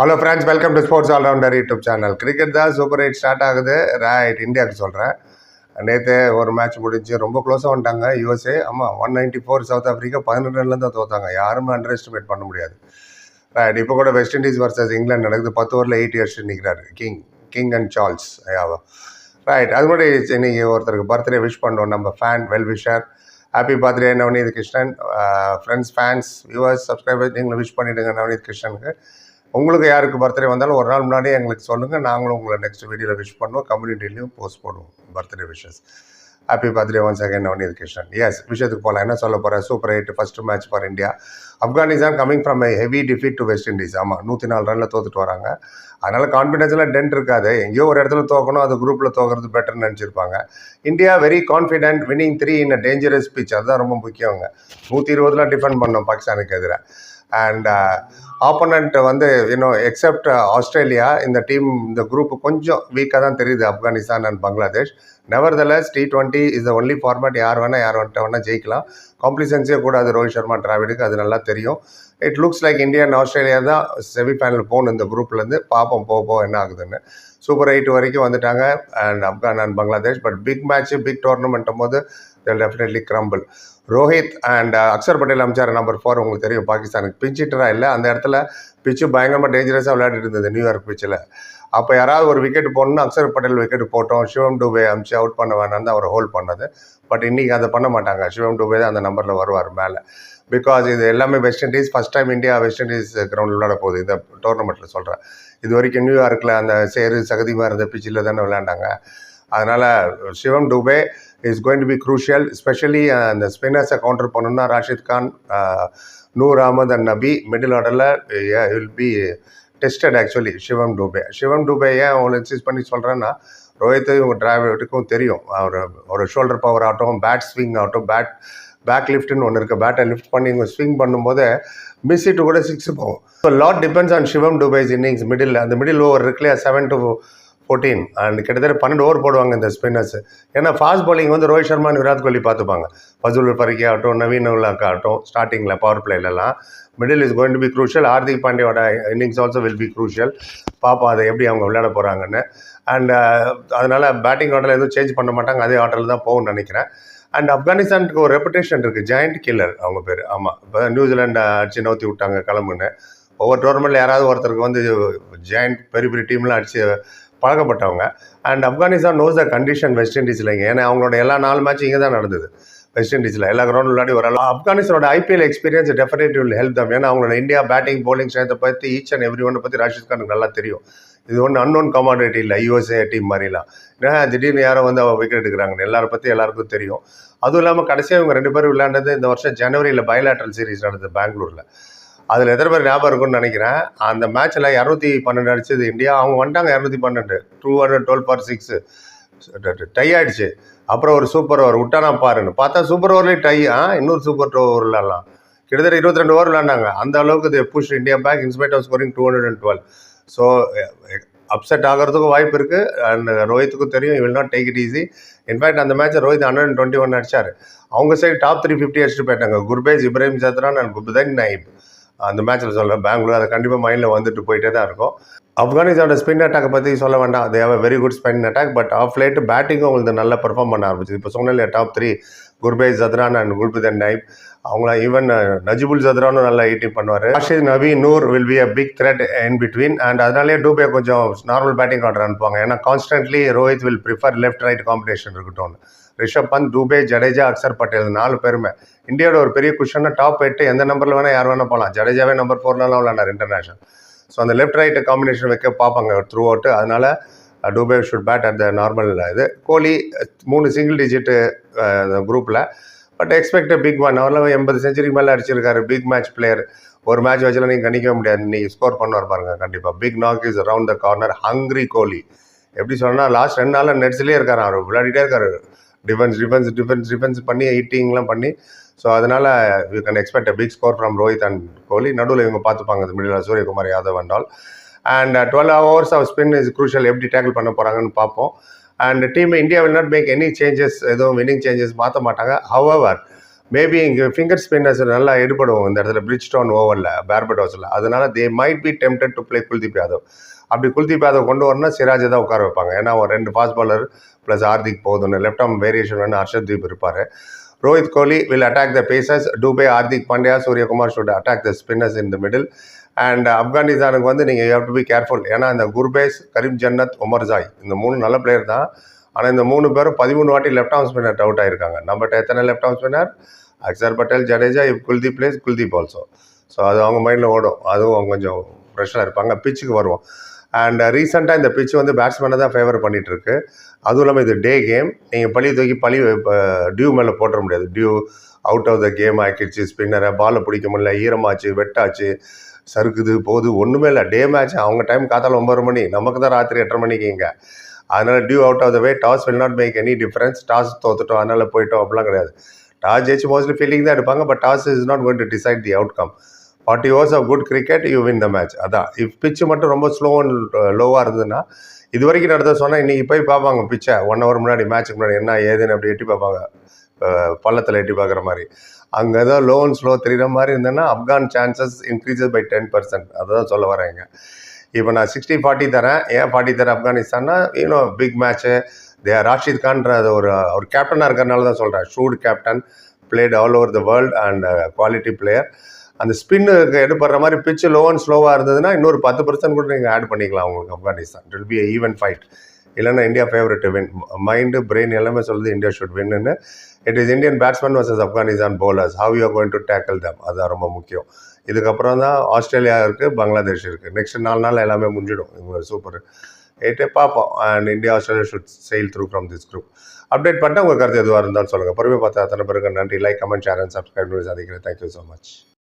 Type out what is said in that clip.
Hello friends welcome to sports allrounder YouTube channel cricket தான் super eight start ஆகுது. Right இந்தியாவுக்கு சொல்கிறேன் நேற்று ஒரு மேட்ச் முடிஞ்சு ரொம்ப க்ளோஸாக வந்துட்டாங்க. யூஎஸ்ஏ ஆமாம் one ninety four South Africa பதினெட்டு ரன்லேருந்து தான் தோத்தாங்க. யாருமே அண்டர் எஸ்டிமேட் பண்ண முடியாது. ரைட் இப்போ கூட வெஸ்ட் இண்டீஸ் வர்சஸ் இங்கிலாந்து நடக்குது. பத்து ஓவரில் எயிட் இயர்ஸ் நிற்கிறாரு கிங் கிங் அண்ட் சார்ல்ஸ் ஐயாவா. ரைட் அது மாதிரி இன்னைக்கு ஒருத்தருக்கு பர்த்டே விஷ் பண்ணோம் நம்ம fan well wisher happy birthday Navaneeth Krishnan friends fans viewers subscribers நீங்களும் விஷ் பண்ணிவிடுங்க நவநீத் கிருஷ்ணனுக்கு உங்களுக்கு யாருக்கு பர்த்டே வந்தாலும் ஒரு நாள் முன்னாடியே எங்களுக்கு சொல்லுங்கள் நாங்களும் உங்களை நெக்ஸ்ட் வீடியோவில் விஷ் பண்ணுவோம். கம்யூனிட்டிலையும் போஸ்ட் பண்ணுவோம் birthday wishes happy birthday one second one Krishnan S விஷயத்துக்கு போகலாம் என்ன சொல்ல போகிறேன் super eight first match for India Afghanistan coming from a heavy defeat to West Indies ஆமாம் நூற்றி நாலு ரனில் தோத்துட்டு வராங்க. அதனால் கான்ஃபிடென்ஸ்லாம் டென்ட் இருக்காது. எங்கேயோ ஒரு இடத்துல தோக்கணும் அது குரூப்பில் தோக்கிறது பெட்டர்னு நினச்சிருப்பாங்க. India very confident winning three in a dangerous pitch அதுதான் ரொம்ப முக்கியங்க. நூற்றி இருபதுலாம் டிஃபெண்ட் பண்ணோம் பாகிஸ்தானுக்கு எதிராக அண்ட் ஆப்போனண்ட் uh, வந்து இன்னும் எக்ஸப்ட் ஆஸ்திரேலியா இந்த டீம் இந்த குரூப் கொஞ்சம் வீக்காக தான் தெரியுது Afghanistan and Bangladesh nevertheless T twenty is the only format யார் வேணால் யார் வந்துட்டு வேணால் ஜெயிக்கலாம். காம்ப்ளிசன்ஸே கூடாது ரோஹித் சர்மா டிராவிடுக்கு அது நல்லா தெரியும். It looks like India and Australia தான் செமிஃபைனல் போகணும் இந்த குரூப்லேருந்து பார்ப்போம் போக போக என்ன ஆகுதுன்னு. சூப்பர் எயிட் வரைக்கும் வந்துட்டாங்க. And Afghan and Bangladesh but big match big டோர்னமெண்ட்டும் போது தெல் definitely crumble Rohit and Akshar Patel அமைச்சார் number four உங்களுக்கு தெரியும் பாகிஸ்தானுக்கு. பிச் ஹிட்டராக இல்லை அந்த இடத்துல பிச்சு பயங்கரமாக டேஞ்சரஸாக விளையாடிட்டு இருந்தது நியூயார்க் பிச்சில் அப்போ யாராவது ஒரு விக்கெட் போடணும்னு அக்ஷர் பட்டேல் விக்கெட் போட்டோம் சிவம் டூபே அமிச்சு அவுட் பண்ண வேணாம் தான் அவர் ஹோல்ட் பண்ணது. பட் இன்றைக்கி அதை பண்ண மாட்டாங்க. சிவம் டூபே தான் அந்த நம்பரில் வருவார் மேலே. பிகாஸ் இது எல்லாமே West Indies first time India West Indies கிரவுண்டில் விளையாட போகுது. இந்த டோர்னமெண்ட்டில் சொல்கிறேன் இது வரைக்கும் நியூயார்க்கில் அந்த சேரு சகதிமாக இருந்த பிச்சில் தானே விளையாண்டாங்க. அதனால் Shivam Dube is going to be crucial specially அந்த ஸ்பின்னர்ஸை கவுண்டர் பண்ணணும்னா ராஷித் கான் நூர் அஹமத் அண்ட் நபி மிடில் ஆர்டரில் will be tested actually Shivam Dube Shivam Dube ஏன் அவங்களை இன்சிஸ் பண்ணி சொல்கிறேன்னா ரோஹித் இவங்க டிராவிட்டுக்கும் தெரியும். அவர் ஒரு ஷோல்டர் பவர் ஆகட்டும் பேட் ஸ்விங் ஆகட்டும் பேட் பேக் லிஃப்ட்னு ஒன்று இருக்குது பேட்டை லிஃப்ட் பண்ணி இவங்க ஸ்விங் பண்ணும்போது மிஸ் இட்டு கூட சிக்ஸ் போகும். So lot depends on Shivam Dube's innings middle அந்த மிடில் ஓவர் இருக்குல்லையா செவன் டு ஃபோர்டீன் அண்ட் கிட்டத்தட்ட பன்னெண்டு ஓவர் போடுவாங்க இந்த ஸ்பின்னர்ஸ் ஏன்னா ஃபாஸ்ட் பாலிங் வந்து ரோஹித் சர்மா விராட் கோலி பார்த்துப்பாங்க. ஃபசுல் ஃபரிக்கி ஆகட்டும் நவீன் உல்லாக் ஆகட்டும் ஸ்டார்டிங்கில் power பிளேலலாம் middle is going to be crucial Hardik பாண்டியோட innings also will be crucial பாப்பா அதை எப்படி அவங்க விளையாட போகிறாங்கன்னு அண்ட் அதனால் பேட்டிங் ஆர்டரில் எதுவும் சேஞ்ச் பண்ண மாட்டாங்க. அதே ஆர்டரில் தான் போகும்னு நினைக்கிறேன். அண்ட் ஆப்கானிஸ்தானுக்கு ஒரு ரெப்புடேஷன் இருக்குது ஜாயிண்ட் கில்லர் அவங்க பேர். ஆமாம் இப்போ நியூசிலாண்டு அடிச்சு நோத்தி விட்டாங்க கிளம்புன்னு. ஒவ்வொரு டோர்னமெண்ட்டில் யாராவது ஒருத்தருக்கு வந்து ஜாயிண்ட் பெரிய பெரிய டீம்லாம் அடிச்சு பழக்கப்பட்டவங்க. And Afghanistan knows the condition West இண்டீஸில் ஏன்னா அவங்களோட எல்லா நாலு மேட்சும் இங்கே தான் நடந்தது. வெஸ்ட் இண்டீஸில் எல்லா கிரவுண்ட் விளையாடி வரலாம். ஆப்கானிஸ்தானோட IPL experience definitely will help them ஏன்னா அவங்களோட இந்தியா பேட்டிங் போலிங் ஸ்ட்ரென்த்தை பற்றி ஈச் அண்ட் எவ்ரி ஒன்னை பற்றி ராஷித் கானுக்கு நல்லா தெரியும். இது ஒன்றும் அன்னோன் கமாடிட்டி இல்லை. யூஎஸ்ஏ டீம் மாதிரிலாம். ஏன்னா திடீர்னு யாரோ வந்து அவள் விக்கெட் எடுக்கிறாங்கன்னு. எல்லாரை பற்றி எல்லாருக்கும் தெரியும். அதுவும் இல்லாமல் கடைசியாக இவங்க ரெண்டு பேரும் விளையாண்டது இந்த வருஷம் ஜனவரியில் பயலாட்ரல் சீரிஸ் நடந்தது பெங்களூரில். அதில் எத்தனை பேர் ஞாபகம் இருக்கும்னு நினைக்கிறேன். அந்த மேட்ச்சில் இரநூத்தி பன்னெண்டு அடிச்சது இந்தியா. அவங்க வந்துட்டாங்க இரநூத்தி பன்னெண்டு. Two hundred twelve for six tie ஆகிடுச்சு அப்புறம் ஒரு சூப்பர் ஓவர் விட்டானா பாருன்னு. பார்த்தா சூப்பர் ஓவர்லேயே டை ஆ இன்னொரு சூப்பர் ஓவர் விளாட்லாம் கிட்டத்தட்ட இருபத்தி ரெண்டு ஓவர் விளாண்டாங்க. அந்த அளவுக்கு இது push India back in spite of scoring two hundred and twelve so upset ஆகிறதுக்கும் வாய்ப்பு இருக்குது அண்ட் eh, ரோஹித்துக்கும் தெரியும். Will not take it easy in fact அந்த match Rohit hundred and twenty one அடிச்சார். அவங்க சைடு டாப் த்ரீ ஃபிஃப்டி அடிச்சுட்டு போயிட்டாங்க. குர்பேஸ் இப்ராஹிம் சத்ரான் அண்ட் குப்தன் நைப் அந்த மேட்ச்சில் சொல்கிறேன் பெங்களூர் அதை கண்டிப்பாக மைண்டில் வந்துட்டு போயிட்டே தான் இருக்கும். ஆப்கானிஸ்தானோட ஸ்பின் அட்டாக்கை பற்றி சொல்ல வேண்டாம். அது have very good spin attack but of late பேட்டிங்கும் உங்களுக்கு நல்லா பெர்ஃபார்ம் பண்ண ஆரம்பிச்சிது. இப்போ சொன்னல top three Gurbaz Zadran and Gulbadin Naib. அவங்கள ஈவன் நஜிபுல் ஜத்ரானும் நல்லா ஈட்டிங் பண்ணுவார். Rashid Nabi Noor will be a big threat in between and அதனாலே டூபே கொஞ்சம் நார்மல் பேட்டிங் ஆர்டர் அனுப்புவாங்க ஏன்னா constantly Rohit will prefer left right combination இருக்கட்டும். ரிஷப் பந்த் டூபே ஜடேஜா அக்சர் பட்டேல் நாலு பேருமே. இந்தியாவோட ஒரு பெரிய குஷன்னா டாப் எட்டு எந்த நம்பரில் வேணால் யார் வேணால் போகலாம் ஜடேஜாவே நம்பர் ஃபோர்னாலும் விளாண்டார் இன்டர்நேஷனல் ஸோ அந்த லெஃப்ட் ரைட் காம்பினேஷன் வைக்க பார்ப்பாங்க த்ரூ அவுட்டு அதனால் Dube should bat at the normal இது. கோலி uh, மூணு சிங்கிள் டிஜிட்டு குரூப்பில் பட் எக்ஸ்பெக்ட் பிக் மேன் அவரில் எண்பது செஞ்சுரிக்கு மேலே அடிச்சிருக்காரு. பிக் மேட்ச் பிளேயர் ஒரு மேட்ச் வச்சுலாம் நீங்கள் கணிக்கவே முடியாது. நீங்கள் ஸ்கோர் பண்ணுவார் பாருங்க கண்டிப்பாக big knock is around the corner hungry Kohli. எப்படி சொன்னால் லாஸ்ட் ரெண்டு நாளில் நெட்ஸ்லேயே இருக்காரு அவர் விளையாடிட்டே இருக்காரு. டிஃபென்ஸ் டிஃபென்ஸ் டிஃபென்ஸ் டிஃபென்ஸ் பண்ணி ஹிட்டிங்லாம் பண்ணி ஸோ அதனால் you can expect a big score from Rohit and Kohli நடுவில் இவங்க பார்த்துப்பாங்க இந்த middle Suryakumar Yadav and all and twelve overs of spin is crucial எப்படி டேக்கிள் பண்ண போகிறாங்கன்னு பார்ப்போம். And team India will not make any changes எதுவும் winning changes மாற்ற மாட்டாங்க. ஹவவர் மேபி இங்கே ஃபிங்கர் ஸ்பின்னர்ஸ் நல்லா எடுபடும் இந்த இடத்துல பிரிட்ஜ் ஸ்டோன் ஓவரில் பேர்பட் அதனால் அதனால they might be tempted to play Kuldeep Yadav அப்படி குல்தீப் யாதவ் கொண்டு வரணும்னா சிராஜை தான் உட்கார வைப்பாங்க. ஏன்னா ஒரு ரெண்டு ஃபாஸ்ட் பாலர் ப்ளஸ் ஹார்திக் போதும்னு லெஃப்ட் ஆர்ம் வேரியேஷன் வேணும் தீப் இருப்பார். Rohit Kohli will attack the pacers Dube Hardik Pandya Suryakumar should attack the spinners in the middle and ஆப்கானிஸ்தானுக்கு வந்து நீங்கள் ஹேவ் டு பி கேர்ஃபுல் ஏன்னா இந்த குர்பேஸ் கரீம் ஜன்னத் உமர் ஜாய் இந்த மூணு நல்ல பிளேயர் தான் ஆனால் இந்த மூணு பேரும் பதிமூணு வாட்டி லெஃப்ட் ஆர்ம் ஸ்பின்னர் அவுட் ஆயிருக்காங்க. நம்மகிட்ட எத்தனை left arm spinner Akshar Patel Jadeja if Kuldeep plays Kuldeep also so அது அவங்க மைண்டில் ஓடும். அதுவும் அவங்க கொஞ்சம் ஃப்ரெஷ்ஷாக இருப்பாங்க. பிச்சுக்கு வருவோம். அண்ட் ரீசெண்டாக uh, இந்த பிச்சு வந்து பேட்ஸ்மேனை தான் ஃபேவர் பண்ணிகிட்ருக்கு அதுவும் இல்லாமல் இது டே கேம் நீங்கள் பழி தூக்கி பழி டியூ மேலே போட்டுற முடியாது. Dew out of the game ஆக்கிடுச்சு. ஸ்பின்னரை பாலை பிடிக்க முடியல. ஈரமாச்சு வெட்டாச்சு சறுக்குது போகுது. ஒன்றுமே இல்லை. டே மேட்ச் அவங்க டைம் காத்தால ஒம்பது மணி. நமக்கு தான் ராத்திரி எட்டரை மணிக்கு இங்கே. அதனால் dew out of the way toss will not make any difference toss தோத்துட்டோம் அதனால் போயிட்டோம் அப்படிலாம் கிடையாது. டாஸ் ஜெயிச்சு மோஸ்ட்லி ஃபீல்டிங் தான் எடுப்பாங்க but toss is not going to decide the outcome forty overs of good cricket you win the match அதான். இப் பிச்சு மட்டும் ரொம்ப ஸ்லோ அண்ட் லோவாக இருந்ததுன்னா இது வரைக்கும் நடந்த சொன்னால் இன்றைக்கி போய் பார்ப்பாங்க பிச்சை ஒன் ஹவர் முன்னாடி மேட்ச்சுக்கு முன்னாடி என்ன ஏதுன்னு அப்படி எட்டி பார்ப்பாங்க. பள்ளத்தில் எட்டி பார்க்குற மாதிரி. அங்கே ஏதோ லோ அண்ட் ஸ்லோ தெரிகிற மாதிரி இருந்ததுன்னா Afghan chances increases by ten percent அதை தான் சொல்ல வரேங்க இப்போ நான் சிக்ஸ்டி ஃபார்ட்டி தரேன். ஏன் ஃபார்ட்டி தரேன்? ஆப்கானிஸ்தான்னா you know big match they Rashid கான்ற ஒரு அவர் கேப்டனாக இருக்கிறனால தான் சொல்கிறேன் should captain played all over the world and quality player அந்த ஸ்பின்னுக்கு எடுப்படுற மாதிரி பிச்சு லோ அண்ட் ஸ்லோவாக இருந்ததுன்னா இன்னொரு பத்து பர்சன்ட் கூட நீங்கள் ஆட் பண்ணிக்கலாம் உங்களுக்கு Afghanistan. It will be even fight இல்லைன்னா India favourite win mind brain எல்லாமே சொல்லுது India should win it is Indian batsman versus Afghanistan bowlers. How you going going to them them? அதுதான் ரொம்ப முக்கியம். இதுக்கப்புறம் தான் ஆஸ்திரேலியா இருக்குது பங்களாதேஷ் இருக்குது நெக்ஸ்ட் நாலு நாள் எல்லாமே முடிஞ்சிடும். இவங்க சூப்பர் எயிட்டே பார்ப்போம். And India Australia should sail through from this group update பண்ணிட்டு உங்கள் கருத்து எதுவாக இருந்தாலும் சொல்லுங்கள் பொறுமை பார்த்தா அத்தனை பேருக்கு நன்றி. Like comment share and subscribe சந்திக்கிறேன் தேங்க்யூ ஸோ மச்